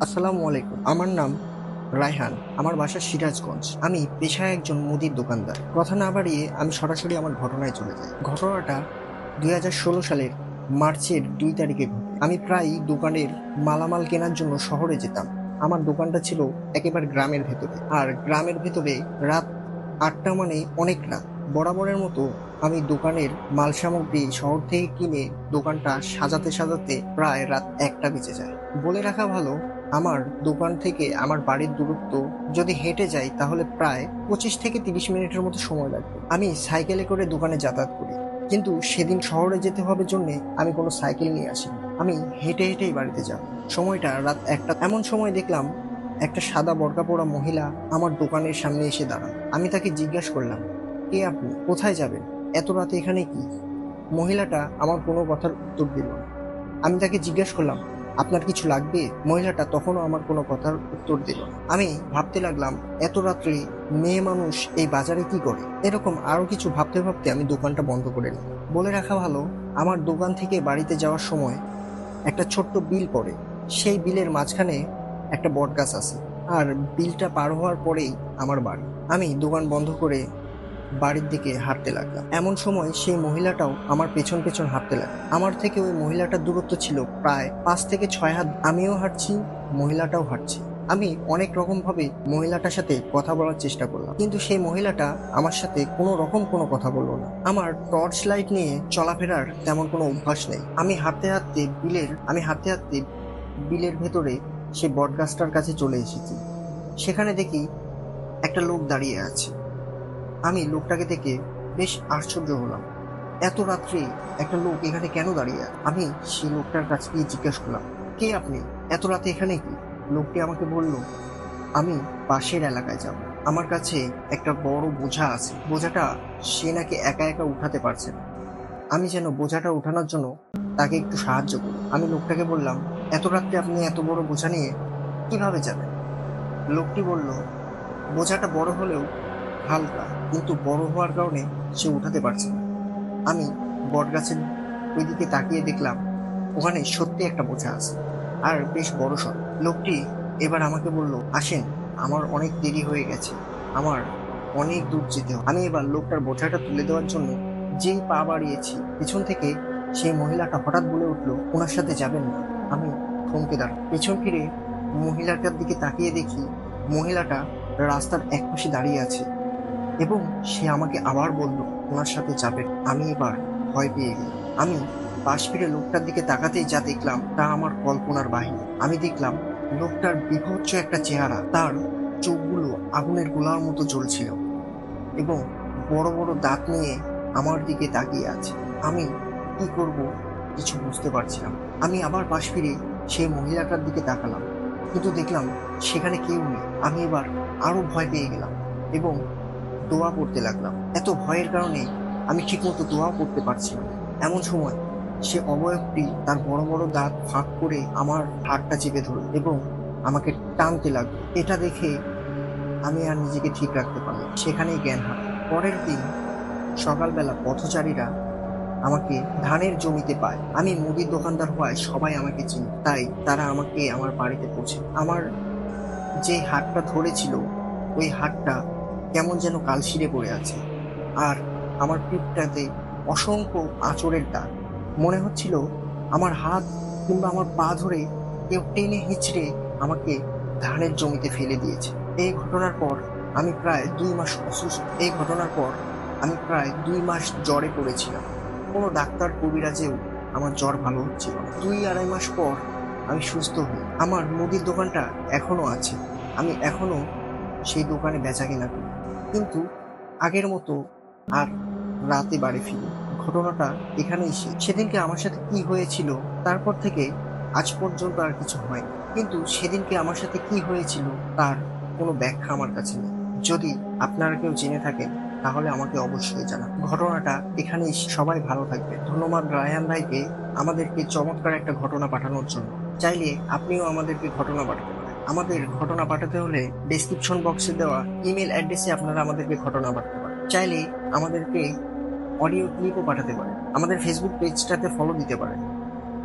আসসালামু আলাইকুম। আমার নাম রায়হান। আমার বাসা সিরাজগঞ্জ। আমি পেশায় একজন মুদির দোকানদার। কথা না বাড়িয়ে আমি সরাসরি আমার ঘটনায় চলে যাই। ঘটনাটা দুই হাজার ষোলো সালের মার্চের দুই তারিখে আমি প্রায় দোকানের মালামাল কেনার জন্য শহরে যেতাম। আমার দোকানটা ছিল একেবারে গ্রামের ভেতরে। আর গ্রামের ভেতরে রাত আটটা মানে অনেক রাত বরাবরের মতো আমি দোকানের মাল সামগ্রী শহর থেকে কিনে দোকানটা সাজাতে সাজাতে প্রায় রাত একটা বেজে যায়। বলে রাখা ভালো আমার দোকান থেকে আমার বাড়ির দূরত্ব যদি হেঁটে যাই, তাহলে প্রায় পঁচিশ থেকে তিরিশ মিনিটের মতো সময় লাগবে। আমি সাইকেলে করে দোকানে যাতায়াত করি। কিন্তু সেদিন শহরে যেতে হবে জন্য আমি কোনো সাইকেল নিয়ে আসিনি। আমি হেঁটে হেঁটেই বাড়িতে যাব সময়টা রাত একটা, এমন সময় দেখলাম একটা সাদা বরকা পরা মহিলা আমার দোকানের সামনে এসে দাঁড়ান আমি তাকে জিজ্ঞাসা করলাম, কে আপনি? কোথায় যাবেন? এত রাতে এখানে কি? মহিলাটা আমার কোনো কথার উত্তর দিল না। আমি তাকে জিজ্ঞাসা করলাম আপনার কিছু লাগবে? মহিলাটা তখনও আমার কোনো কথার উত্তর দিল আমি ভাবতে লাগলাম, এত রাত্রে মেয়ে মানুষ এই বাজারে কি করে? এরকম আরও কিছু ভাবতে ভাবতে আমি দোকানটা বন্ধ করে নিই বলে রাখা ভালো, আমার দোকান থেকে বাড়িতে যাওয়ার সময় একটা ছোট্ট বিল পড়ে। সেই বিলের মাঝখানে একটা বট গাছ আছে। আর বিলটা পার হওয়ার পরেই আমার বাড়ি। আমি দোকান বন্ধ করে বাড়ির দিকে হাঁটতে লাগলাম। এমন সময় সেই মহিলাটাও আমার পেছন পেছন হাঁটতে লাগল। আমার থেকে ওই মহিলাটার দূরত্ব ছিল প্রায় পাঁচ থেকে ছয় হাত। আমিও হাঁটছি, মহিলাটাও হাঁটছে। আমি অনেক রকম ভাবে মহিলাটার সাথে কথা বলার চেষ্টা করলাম। কিন্তু সেই মহিলাটা আমার সাথে কোনো রকম কোনো কথা বলল না। আমার টর্চ লাইট নিয়ে চলাফেরার তেমন কোনো অভ্যাস নেই। আমি হাঁটতে হাঁটতে বিলের, আমি হাঁটতে হাঁটতে বিলের ভেতরে সেই বটগাছটার কাছে চলে এসেছি। সেখানে দেখি একটা লোক দাঁড়িয়ে আছে। আমি লোকটাকে দেখে বেশ আশ্চর্য হলাম। এত রাত্রে একটা লোক এখানে কেন দাঁড়িয়ে আমি সেই লোকটার কাছে গিয়ে জিজ্ঞেস করলাম, কে আপনি? এত রাতে এখানে কি? লোকটি আমাকে বলল, আমি পাশের এলাকায় যাব। আমার কাছে একটা বড় বোঝা আছে। বোঝাটা সে নাকি একা একা উঠাতে পারছে না। আমি যেন বোঝাটা উঠানোর জন্য তাকে একটু সাহায্য করি। আমি লোকটাকে বললাম, এত রাত্রে আপনি এত বড় বোঝা নিয়ে কীভাবে যাবেন? লোকটি বলল, বোঝাটা বড় হলেও হালকা কিন্তু বড় হওয়ার কারণে সে উঠাতে পারছে না। আমি বটগাছের ওইদিকে তাকিয়ে দেখলাম, ওখানে সত্যি একটা বোঝা আছে। আর বেশ বড় সড়। লোকটি এবার আমাকে বলল, আসেন, আমার অনেক দেরি হয়ে গেছে। আমার অনেক দূর যেতে আমি এবার লোকটার বোঝাটা তুলে দেওয়ার জন্য যেই পা বাড়িয়েছি, পিছন থেকে সেই মহিলাটা হঠাৎ বলে উঠল, ওনার সাথে যাবেন না। আমি থমকে দাঁড়াই পেছন ফিরে মহিলাটার দিকে তাকিয়ে দেখি মহিলাটা রাস্তার এক পাশে দাঁড়িয়ে আছে। এবং সে আমাকে আবার বলল ওনার সাথে যাবে। আমি এবার ভয় পেয়ে গেলাম। আমি পাশ ফিরে লোকটার দিকে তাকাতেই যা দেখলাম, তা আমার কল্পনার বাহিনী। আমি দেখলাম লোকটার বিভৎস একটা চেহারা। তার চোখগুলো আগুনের গোলার মতো জ্বলছিল এবং বড় বড় দাঁত নিয়ে আমার দিকে তাকিয়ে আছে। আমি কি করব কিছু বুঝতে পারছিলাম আমি আবার পাশ ফিরে সেই মহিলাটার দিকে তাকালাম। কিন্তু দেখলাম সেখানে কেউ নেই। আমি এবার আরও ভয় পেয়ে গেলাম এবং দোয়া করতে লাগলাম। এত ভয়ের কারণে আমি ঠিকমতো দোয়া করতে পারছি না। এমন সময় সে অবয়বটি তার বড় বড় দাঁত ফাঁক করে আমার হাতটা চেপে ধরল এবং আমাকে টানতে লাগল। এটা দেখে আমি আর নিজেকে ঠিক রাখতে পারলাম সেখানেই জ্ঞান হার পরের দিন সকালবেলা পথচারীরা আমাকে ধানের জমিতে পায়। আমি মুদির দোকানদার হওয়ায় সবাই আমাকে চিনি। তাই তারা আমাকে আমার বাড়িতে পৌঁছে। আমার যে হাতটা ধরেছিল, ওই হাতটা কেমন যেন কালশিরে পড়ে আছে। আর আমার পিঠটাতে অসংখ্য আঁচড়ের দাগ। মনে হচ্ছিল আমার হাত কিংবা আমার পা ধরে কেউ টেনে হিচড়ে আমাকে ধানের জমিতে ফেলে দিয়েছে। এই ঘটনার পর আমি প্রায় দুই মাস অসুস্থ। এই ঘটনার পর আমি প্রায় দুই মাস জ্বরে পড়েছিলাম। কোনো ডাক্তার কবিরাজেও আমার জ্বর ভালো হচ্ছিল দুই আড়াই মাস পর আমি সুস্থ হই। আমার মুদির দোকানটা এখনও আছে। আমি এখনও সেই দোকানে বেচা কেনা করি। কিন্তু আগের মতো আর রাতে বাড়ি ফিরি। ঘটনাটা এখানেই শেষ। সেদিনকে আমার সাথে কি হয়েছিল তারপর থেকে আজ পর্যন্ত আর কিছু হয়নি। কিন্তু সেদিনকে আমার সাথে কি হয়েছিল তার কোনো ব্যাখ্যা আমার কাছে নেই। যদি আপনারা কেউ জেনে থাকেন, তাহলে আমাকে অবশ্যই জানান। ঘটনাটা এখানেই। সবাই ভালো থাকবে ধন্যবাদ রায়ান ভাইকে আমাদেরকে চমৎকার একটা ঘটনা পাঠানোর জন্য। চাইলে আপনিও আমাদেরকে ঘটনা পাঠাতে পারেন আমাদের ঘটনা পাঠাতে হলে ডেসক্রিপশন বক্সে দেওয়া ইমেল অ্যাড্রেসে আপনারা আমাদেরকে ঘটনা পাঠাতে পারেন। চাইলে আমাদেরকে অডিও ক্লিপও পাঠাতে পারেন। আমাদের ফেসবুক পেজটাতে ফলো দিতে পারেন।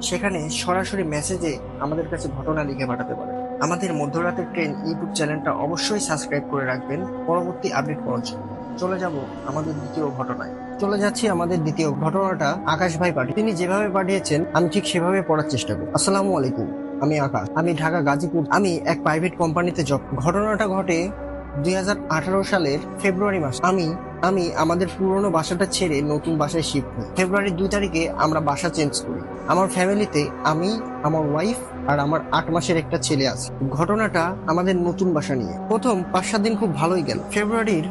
সেখানে সরাসরি মেসেজে আমাদের কাছে ঘটনা লিখে পাঠাতে পারেন। আমাদের মধ্যরাতের ট্রেন ইউটিউব চ্যানেলটা অবশ্যই সাবস্ক্রাইব করে রাখবেন। পরবর্তী আপডেট পাওয়ার জন্য। চলে যাব আমাদের দ্বিতীয় ঘটনায়। চলে যাচ্ছি আমাদের দ্বিতীয় ঘটনাটা আকাশ ভাই পাঠিয়ে তিনি যেভাবে পাঠিয়েছেন, আমি ঠিক সেভাবে পড়ার চেষ্টা করি আসসালামু আলাইকুম। আমি আকাশ, আমি ঢাকা, গাজীপুর, আমি এক প্রাইভেট কোম্পানিতে জব ঘটনাটা ঘটে দু হাজার আঠারো সালের ফেব্রুয়ারি মাস। আমি আমি আমাদের পুরনো বাসাটা ছেড়ে নতুন বাসায় শিফট হই। ফেব্রুয়ারি দুই তারিখে আমরা বাসা চেঞ্জ করি। আমার ফ্যামিলিতে আমি, আমার ওয়াইফ আর আমার আট মাসের একটা ছেলে আছে। ঘটনাটা আমাদের নতুন বাসা নিয়ে। প্রথম পাঁচ সাত দিন খুব ভালোই গেল। ফেব্রুয়ারির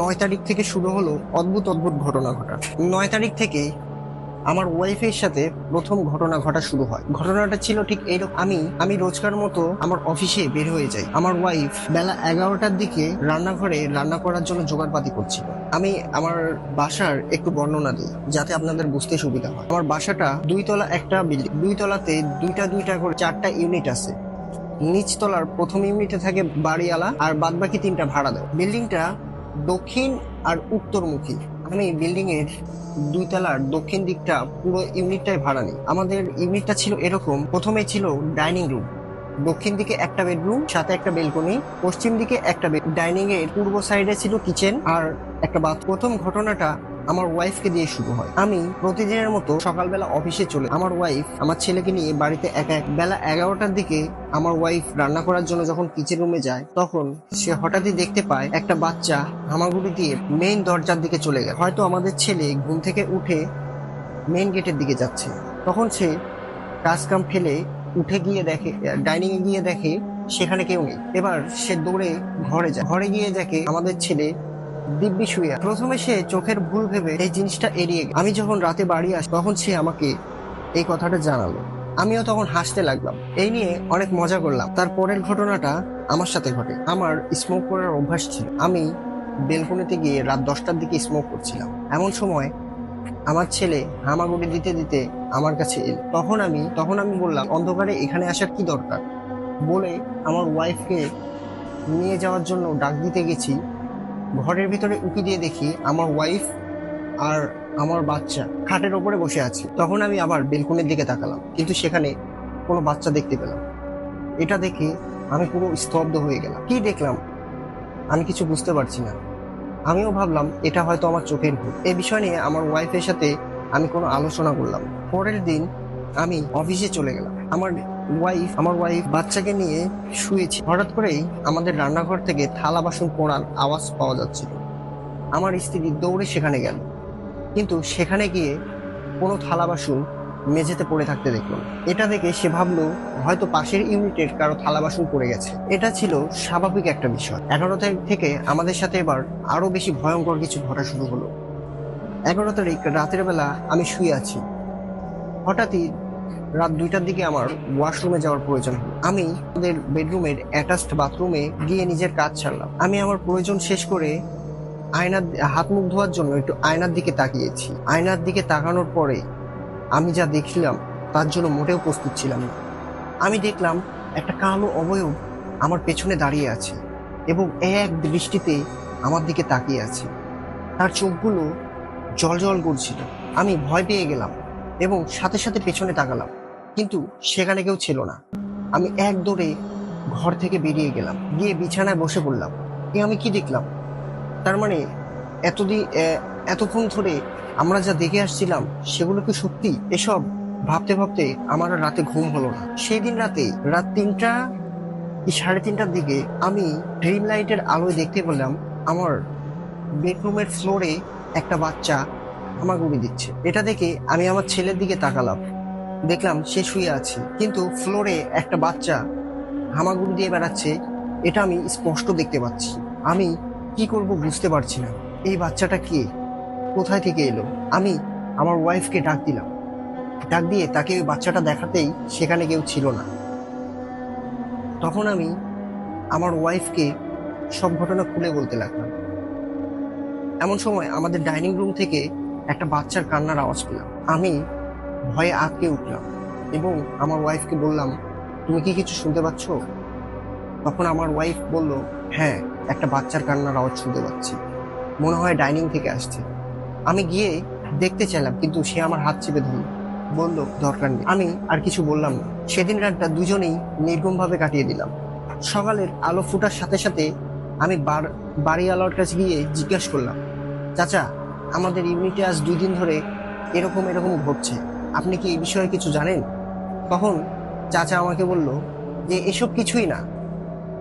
নয় তারিখ থেকে শুরু হলো অদ্ভুত অদ্ভুত ঘটনা ঘটা নয় তারিখ থেকে আমার ওয়াইফের সাথে প্রথম ঘটনা ঘটা শুরু হয়। ঘটনাটা ছিল ঠিক এইরকম আমি আমি রোজকার মতো আমার অফিসে বের হয়ে যাই। আমার ওয়াইফ বেলা এগারোটার দিকে রান্নাঘরে রান্না করার জন্য জোগাড়পাতি করছিল। আমি আমার বাসার একটু বর্ণনা দিই, যাতে আপনাদের বুঝতে সুবিধা হয়। আমার বাসাটা দুই তলা একটা বিল্ডিং দুই তলাতে দুইটা দুইটা করে চারটা ইউনিট আছে। নিচতলার প্রথম ইউনিটে থাকে বাড়িওয়ালা আর বাদবাকি তিনটা ভাড়া দেয়। বিল্ডিংটা দক্ষিণ আর উত্তরমুখী। আমি বিল্ডিং এর দুই তলার দক্ষিণ দিকটা পুরো ইউনিটটাই ভাড়া নিই। আমাদের ইউনিটটা ছিল এরকম, প্রথমে ছিল ডাইনিং রুম দক্ষিণ দিকে একটা বেডরুম সাথে একটা বেলকনি পশ্চিম দিকে একটা ডাইনিং এর পূর্ব সাইডে ছিল কিচেন আর একটা বাথ প্রথম ঘটনাটা আমার ওয়াইফকে দিয়ে শুরু হয়। আমি প্রতিদিনের মতো সকালবেলা অফিসে চলে আমার ওয়াইফ আমার ছেলেকে নিয়ে বাড়িতে একা এক বেলা এগারোটার দিকে আমার ওয়াইফ রান্না করার জন্য যখন কিচেন রুমে যায়, তখন সে হঠাৎই দেখতে পায় একটা বাচ্চা হামাগুড়ি দিয়ে মেইন দরজার দিকে চলে গেল। হয়তো আমাদের ছেলে ঘুম থেকে উঠে মেইন গেটের দিকে যাচ্ছে। তখন সে কাজ কাম ফেলে উঠে গিয়ে দেখে ডাইনিং এ গিয়ে দেখে সেখানে কেউ নেই। এবার সে দৌড়ে ঘরে যায়। ঘরে গিয়ে দেখে আমাদের ছেলে দিব্যি শুয়ে প্রথমে সে চোখের ভুল ভেবে এই জিনিসটা এড়িয়ে। আমি যখন রাতে বাড়ি আসি, তখন সে আমাকে এই কথাটা জানালো। আমিও তখন হাসতে লাগলাম। এই নিয়ে অনেক মজা করলাম। তার পরের ঘটনাটা আমার সাথে ঘটে। আমার স্মোক করার অভ্যাস ছিল। আমি বেলকনিতে গিয়ে রাত দশটার দিকে স্মোক করছিলাম। এমন সময় আমার ছেলে হামাগুড়ি দিতে দিতে আমার কাছে এল। তখন আমি তখন আমি বললাম, অন্ধকারে এখানে আসার কি দরকার? বলে আমার ওয়াইফকে নিয়ে যাওয়ার জন্য ডাক দিতে গেছি। ঘরের ভিতরে উঁকি দিয়ে দেখি আমার ওয়াইফ আর আমার বাচ্চা খাটের ওপরে বসে আছে। তখন আমি আবার বেলকনির দিকে তাকালাম, কিন্তু সেখানে কোনো বাচ্চা দেখতে পেলাম এটা দেখে আমি পুরো স্তব্ধ হয়ে গেলাম। কি দেখলাম? আমি কিছু বুঝতে পারছি না। আমিও ভাবলাম, এটা হয়তো আমার চোখের ভুল। এ বিষয় নিয়ে আমার ওয়াইফের সাথে আমি কোনো আলোচনা করলাম পরের দিন আমি অফিসে চলে গেলাম। আমার ওয়াইফ আমার ওয়াইফ বাচ্চাকে নিয়ে শুয়েছি। হঠাৎ করেই আমাদের রান্নাঘর থেকে থালা বাসন পোড়ার আওয়াজ পাওয়া যাচ্ছিল। আমার স্ত্রী দৌড়ে সেখানে গেল। কিন্তু সেখানে গিয়ে কোনো থালা বাসন মেঝেতে পড়ে থাকতে দেখল এটা দেখে সে ভাবলো, হয়তো পাশের ইউনিটের কারও থালা বাসন পড়ে গেছে। এটা ছিল স্বাভাবিক একটা বিষয়। এগারো তারিখ থেকে আমাদের সাথে এবার আরও বেশি ভয়ঙ্কর কিছু ঘটা শুরু হলো। এগারো তারিখ রাতের বেলা আমি শুয়ে আছি। হঠাৎই রাত দুইটার দিকে আমার ওয়াশরুমে যাওয়ার প্রয়োজন আমি ওদের বেডরুমের অ্যাটাচড বাথরুমে গিয়ে নিজের কাজ ছাড়লাম আমি আমার প্রয়োজন শেষ করে আয়নার হাত মুখ ধোয়ার জন্য একটু আয়নার দিকে তাকিয়েছি। আয়নার দিকে তাকানোর পরে আমি যা দেখলাম তার জন্য মোটেও প্রস্তুত ছিলাম না। আমি দেখলাম একটা কালো অবয়ব আমার পেছনে দাঁড়িয়ে আছে এবং এক দৃষ্টিতে আমার দিকে তাকিয়ে আছে। তার চোখগুলো জল জল করছিল। আমি ভয় পেয়ে গেলাম। এবং সাথে সাথে পেছনে তাকালাম। কিন্তু সেখানে কেউ ছিল না। আমি এক দৌড়ে ঘর থেকে বেরিয়ে গেলাম। গিয়ে বিছানায় বসে পড়লাম। এ আমি কি দেখলাম? তার মানে এতদিন এতক্ষণ ধরে আমরা যা দেখে আসছিলাম, সেগুলো কি সত্যি? এসব ভাবতে ভাবতে আমার রাতে ঘুম হলো না। সেই দিন রাতে রাত তিনটা সাড়ে তিনটার দিকে আমি ড্রিম লাইটের আলোয় দেখতে পেলাম আমার বেডরুমের ফ্লোরে একটা বাচ্চা হামাগুড়ি দিচ্ছে। এটা দেখে আমি আমার ছেলের দিকে তাকালাম। দেখলাম সে শুয়ে আছে। কিন্তু ফ্লোরে একটা বাচ্চা হামাগুড়ি দিয়ে বেড়াচ্ছে। এটা আমি স্পষ্ট দেখতে পাচ্ছি। আমি কি করব বুঝতে পারছি না। এই বাচ্চাটা কে? কোথায় থেকে এলো? আমি আমার ওয়াইফকে ডাক দিলাম। ডাক দিয়ে তাকে ওই বাচ্চাটা দেখাতেই সেখানে কেউ ছিল না। তখন আমি আমার ওয়াইফকে সব ঘটনা খুলে বলতে লাগলাম। এমন সময় আমাদের ডাইনিং রুম থেকে একটা বাচ্চার কান্নার আওয়াজ পেলাম। আমি ভয়ে আটকে উঠলাম এবং আমার ওয়াইফকে বললাম, তুমি কি কিছু শুনতে পাচ্ছ? তখন আমার ওয়াইফ বলল হ্যাঁ একটা বাচ্চার কান্নার আওয়াজ শুনতে পাচ্ছি। মনে হয় ডাইনিং থেকে আসছে। আমি গিয়ে দেখতে চাইলাম, কিন্তু সে আমার হাত চেপে ধরল। বলল, দরকার নেই। আমি আর কিছু বললাম না। সেদিন রাতটা দুজনেই নির্গমভাবে কাটিয়ে দিলাম। সকালের আলো ফুটার সাথে সাথে আমি বাড়িওয়ালার কাছে গিয়ে জিজ্ঞাসা করলাম, চাচা আমাদের ইউনিটে আজ দুই দিন ধরে এরকম এরকম ঘটছে। আপনি কি এই বিষয়ে কিছু জানেন? তখন চাচা আমাকে বলল যে এসব কিছুই না,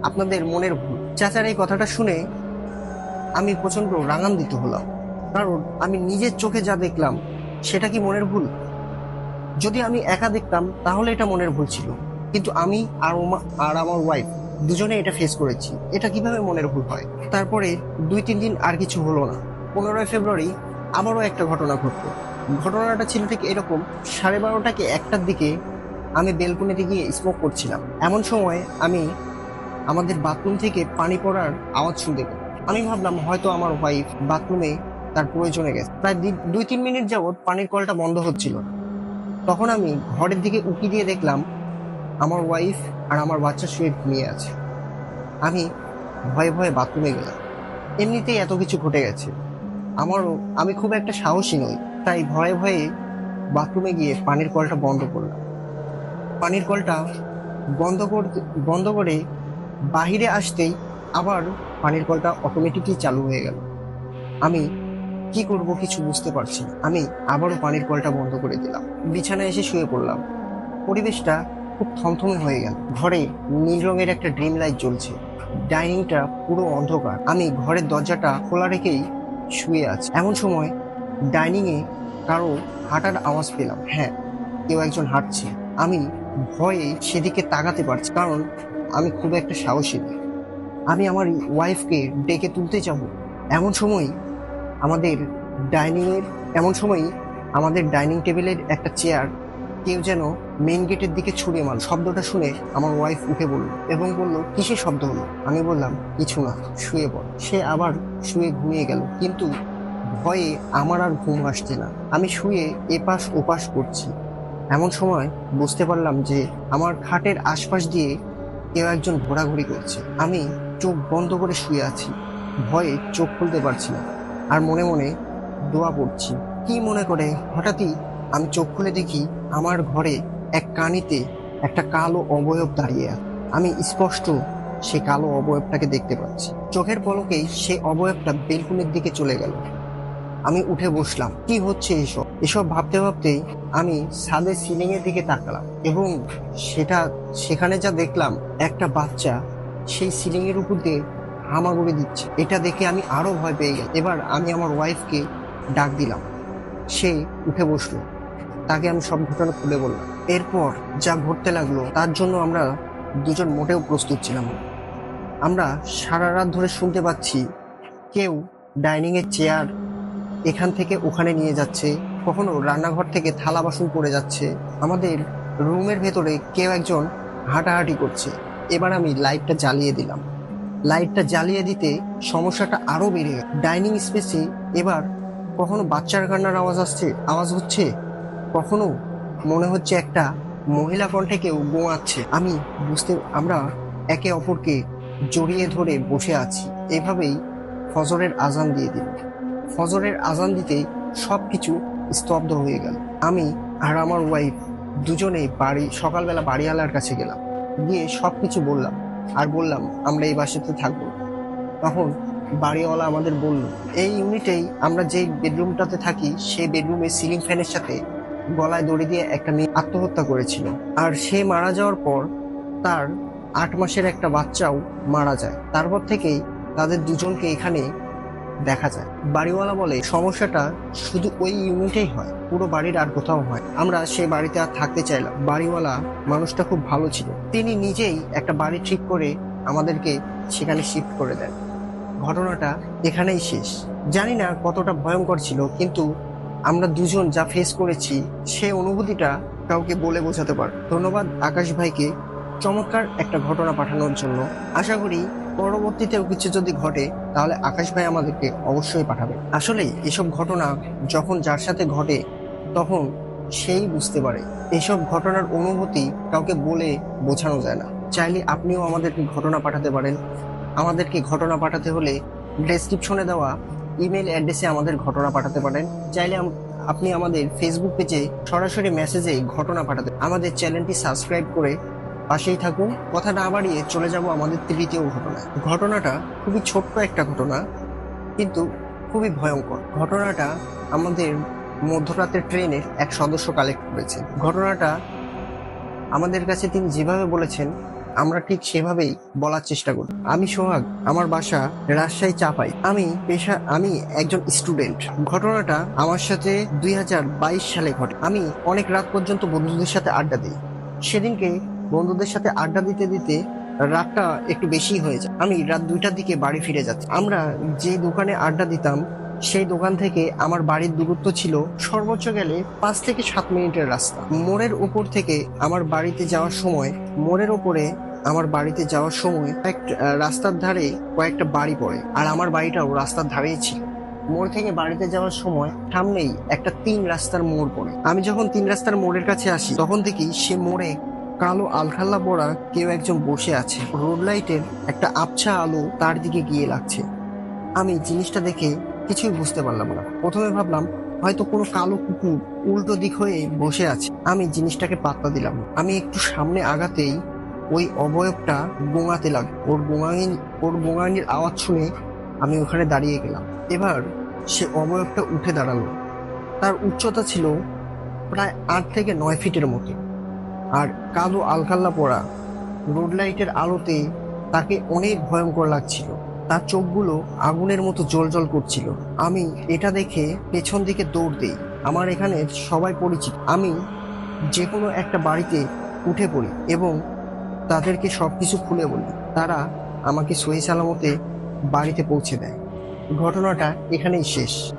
আপনাদের মনের ভুল। চাচার এই কথাটা শুনে আমি প্রচণ্ড রাগান্বিত হলাম। কারণ আমি নিজের চোখে যা দেখলাম, সেটা কি মনের ভুল? যদি আমি একা দেখতাম, তাহলে এটা মনের ভুল ছিল। কিন্তু আমি আর আর আমার ওয়াইফ দুজনে এটা ফেস করেছি। এটা কীভাবে মনের ভুল হয়? তারপরে দুই তিন দিন আর কিছু হলো না। পনেরোই ফেব্রুয়ারি আবারও একটা ঘটনা ঘটলো। ঘটনাটা ছিল ঠিক এরকম, সাড়ে বারোটাকে একটার দিকে আমি বেলকুনিতে গিয়ে স্মোক করছিলাম। এমন সময় আমি আমাদের বাথরুম থেকে পানি পড়ার আওয়াজ শুনতে পেলাম। আমি ভাবলাম হয়তো আমার ওয়াইফ বাথরুমে তার প্রয়োজনে গেছে। প্রায় দুই তিন মিনিট যাবৎ পানির কলটা বন্ধ হচ্ছিল তখন আমি ঘরের দিকে উঁকি দিয়ে দেখলাম আমার ওয়াইফ আর আমার বাচ্চা শুয়ে ঘুমিয়ে আছে। আমি ভয়ে ভয়ে বাথরুমে গেলাম। এমনিতেই এত কিছু ঘটে গেছে। আমারও আমি খুব একটা সাহসী নই, তাই ভয়ে ভয়ে বাথরুমে গিয়ে পানির কলটা বন্ধ করলাম। পানির কলটা বন্ধ করতে, বন্ধ করে বাহিরে আসতেই আবার পানির কলটা অটোমেটিকলি চালু হয়ে গেল। আমি কি করব কিছু বুঝতে পারছি আমি আবারও পানির কলটা বন্ধ করে দিলাম। বিছানায় এসে শুয়ে পড়লাম। পরিবেশটা খুব থমথমে হয়ে গেল। ঘরে নীল রঙের একটা ড্রিম লাইট জ্বলছে। ডাইনিংটা পুরো অন্ধকার। আমি ঘরের দরজাটা খোলা রেখেই শুয়ে আছে। এমন সময় ডাইনিং এ কারও হাঁটার আওয়াজ পেলাম। হ্যাঁ কেউ একজন হাঁটছে। আমি ভয়ে সেদিকে তাকাতে পারছি কারণ আমি খুব একটা সাহসী নই। আমি আমার ওয়াইফকে ডেকে তুলতে যাব এমন সময় আমাদের ডাইনিং এর, এমন সময় আমাদের ডাইনিং টেবিলের একটা চেয়ার কেউ যেন মেইন গেটের দিকে ছুড়ে মাল শব্দটা শুনে আমার ওয়াইফ উঠে বলল, এবং বলল, কিসের শব্দ হলো? আমি বললাম, কিছু না, শুয়ে পড়। সে আবার শুয়ে ঘুমিয়ে গেল। কিন্তু ভয়ে আমার আর ঘুম আসছে না। আমি শুয়ে এপাশ ওপাশ করছি। এমন সময় বুঝতে পারলাম যে আমার খাটের আশপাশ দিয়ে কেউ একজন ঘোরাঘুরি করছে। আমি চোখ বন্ধ করে শুয়ে আছি। ভয়ে চোখ খুলতে পারছি না। আর মনে মনে দোয়া পড়ছি। কি মনে করে? হঠাৎই আমি চোখ খুলে দেখি আমার ঘরে এক কানিতে একটা কালো অবয়ব দাঁড়িয়ে আমি স্পষ্ট সে কালো অবয়বটাকে দেখতে পাচ্ছি। চোখের পলকেই সে অবয়বটা বেলকুনির দিকে চলে গেল। আমি উঠে বসলাম, কি হচ্ছে এসব? এসব ভাবতে ভাবতেই আমি ছাদের সিলিং এর দিকে তাকালাম এবং সেটা, সেখানে যা দেখলাম, একটা বাচ্চা সেই সিলিং এর উপর দিয়ে হামাগুড়ি দিচ্ছে। এটা দেখে আমি আরও ভয় পেয়ে গেলাম। এবার আমি আমার ওয়াইফকে ডাক দিলাম। সে উঠে বসল। তাকে আমি সব ঘটনা খুলে বললাম। এরপর যা ঘটতে লাগল, তার জন্য আমরা দুজন মোটেও প্রস্তুত ছিলাম আমরা সারা রাত ধরে শুনতে পাচ্ছি, কেউ ডাইনিং এর চেয়ার এখান থেকে ওখানে নিয়ে যাচ্ছে, কখনো রান্নাঘর থেকে থালা বাসন পড়ে যাচ্ছে। আমাদের রুমের ভেতরে কেউ একজন হাঁটাহাঁটি করছে। এবার আমি লাইটটা জ্বালিয়ে দিলাম। লাইটটা জ্বালিয়ে দিতে সমস্যাটা আরও বেড়ে গেল ডাইনিং স্পেসে এবার কখনো বাচ্চার কান্নার আওয়াজ আসছে, আওয়াজ হচ্ছে কখনো মনে হচ্ছে একটা মহিলা কণ্ঠে কেউ গোয়াচ্ছে। আমি বুঝতে, আমরা একে অপরকে জড়িয়ে ধরে বসে আছি। এভাবেই ফজরের আজান দিয়ে দিল। ফজরের আজান দিতেই সবকিছু স্তব্ধ হয়ে গেল। আমি আর আমার ওয়াইফ দুজনেই বাড়ি, সকালবেলা বাড়িওয়ালার কাছে গেলাম। গিয়ে সবকিছু বললাম। আর বললাম, আমরা এই বাসাতে থাকব তখন বাড়িওয়ালা আমাদের বলল, এই ইউনিটেই আমরা যেই বেডরুমটাতে থাকি সেই বেডরুমে সিলিং ফ্যানের সাথে গলায় দড়ি দিয়ে একটা মেয়ে আত্মহত্যা করেছিল। আর সে মারা যাওয়ার পর তার আট মাসের একটা বাচ্চাও মারা যায়। তারপর থেকেই তাদের দুজনকে এখানে দেখা যায়। বাড়িওয়ালা বলে, সমস্যাটা শুধু ওই ইউনিটেই হয়, পুরো বাড়ির আর কোথাও হয়। আমরা সে বাড়িতে আর থাকতে চাইলাম বাড়িওয়ালা মানুষটা খুব ভালো ছিল। তিনি নিজেই একটা বাড়ি ঠিক করে আমাদেরকে সেখানে শিফট করে দেন। ঘটনাটা এখানেই শেষ। জানি না কতটা ভয়ঙ্কর ছিল, কিন্তু আমরা দুজন যা ফেস করেছি সে অনুভূতিটা কাউকে বলে বোঝাতে পার ধন্যবাদ আকাশ ভাইকে চমৎকার একটা ঘটনা পাঠানোর জন্য। আশা করি পরবর্তীতেও কিছু যদি ঘটে, তাহলে আকাশ ভাই আমাদেরকে অবশ্যই পাঠাবে। আসলে এসব ঘটনা যখন যার সাথে ঘটে, তখন সেই বুঝতে পারে। এসব ঘটনার অনুভূতি কাউকে বলে বোঝানো যায় না। চাইলে আপনিও আমাদেরকে ঘটনা পাঠাতে পারেন। আমাদেরকে ঘটনা পাঠাতে হলে ডেসক্রিপশনে দেওয়া ইমেল অ্যাড্রেসে আমাদের ঘটনা পাঠাতে পারেন। চাইলে আপনি আমাদের ফেসবুক পেজে সরাসরি মেসেজে ঘটনা পাঠাতে আমাদের চ্যানেলটি সাবস্ক্রাইব করে পাশেই থাকুন। কথা না বাড়িয়ে চলে যাব আমাদের তৃতীয় ঘটনায়। ঘটনাটা খুবই ছোট্ট একটা ঘটনা, কিন্তু খুবই ভয়ঙ্কর। ঘটনাটা আমাদের মধ্যরাতের ট্রেনের এক সদস্য কালেক্ট করেছে। ঘটনাটা আমাদের কাছে তিনি যেভাবে বলেছেন আমরা ঠিক সেভাবেই বলার চেষ্টা করি। আমি সোহাগ, আমার বাসা রাজশাহী চাপাই। আমি পেশা, আমি একজন স্টুডেন্ট। ঘটনাটা আমার সাথে দুই হাজার বাইশ সালে ঘটে। আমি অনেক রাত পর্যন্ত বন্ধুদের সাথে আড্ডা দিই। সেদিনকে বন্ধুদের সাথে আড্ডা দিতে দিতে রাতটা একটু বেশি হয়ে যায়। আমি রাত দুইটার দিকে বাড়ি ফিরে যাচ্ছি। আমরা যে দোকানে আড্ডা দিতাম সেই দোকান থেকে আমার বাড়ির দূরত্ব ছিল সর্বোচ্চ গেলে পাঁচ থেকে সাত মিনিটের রাস্তা। মোড়ের উপর থেকে আমার বাড়িতে যাওয়ার সময়, মোড়ের উপরে আমার বাড়িতে যাওয়ার সময় এক রাস্তার ধারে কয়েকটা বাড়ি পড়ে, আর আমার বাড়িটাও রাস্তার ধারেই ছিল। মোড় থেকে বাড়িতে যাওয়ার সময় সামনেই একটা তিন রাস্তার মোড় পড়ে। আমি যখন তিন রাস্তার মোড়ের কাছে আসি, তখন দেখি সে মোড়ে কালো আলখাল্লা পরা কেউ একজন বসে আছে। রোড লাইটের একটা আবছা আলো তার দিকে গিয়ে লাগছে। আমি জিনিসটা দেখে কিছুই বুঝতে পারলাম না। প্রথমে ভাবলাম, হয়তো কোনো কালো কুকুর উল্টো দিক হয়ে বসে আছে। আমি জিনিসটাকে পাত্তা দিলাম। আমি একটু সামনে আগাতেই ওই অবয়বটা গোঙাতে লাগ ওর গোঙানি ওর গোঙানির আওয়াজ শুনে আমি ওখানে দাঁড়িয়ে গেলাম। এবার সে অবয়বটা উঠে দাঁড়াল। তার উচ্চতা ছিল প্রায় আট থেকে নয় ফিটের মতো। আর কালো আলকাল্লা পড়া রোড লাইটের আলোতে তাকে অনেক ভয়ঙ্কর লাগছিল। তার চোখগুলো আগুনের মতো জ্বলজ্বল করছিল। আমি এটা দেখে পেছন দিকে দৌড় দিই। আমার এখানে সবাই পরিচিত। আমি যে কোনো একটা বাড়িতে উঠে পড়ি এবং তাদেরকে সব কিছু খুলে বলি। তারা আমাকে সহি সালামতে বাড়িতে পৌঁছে দেয়। ঘটনাটা এখানেই শেষ।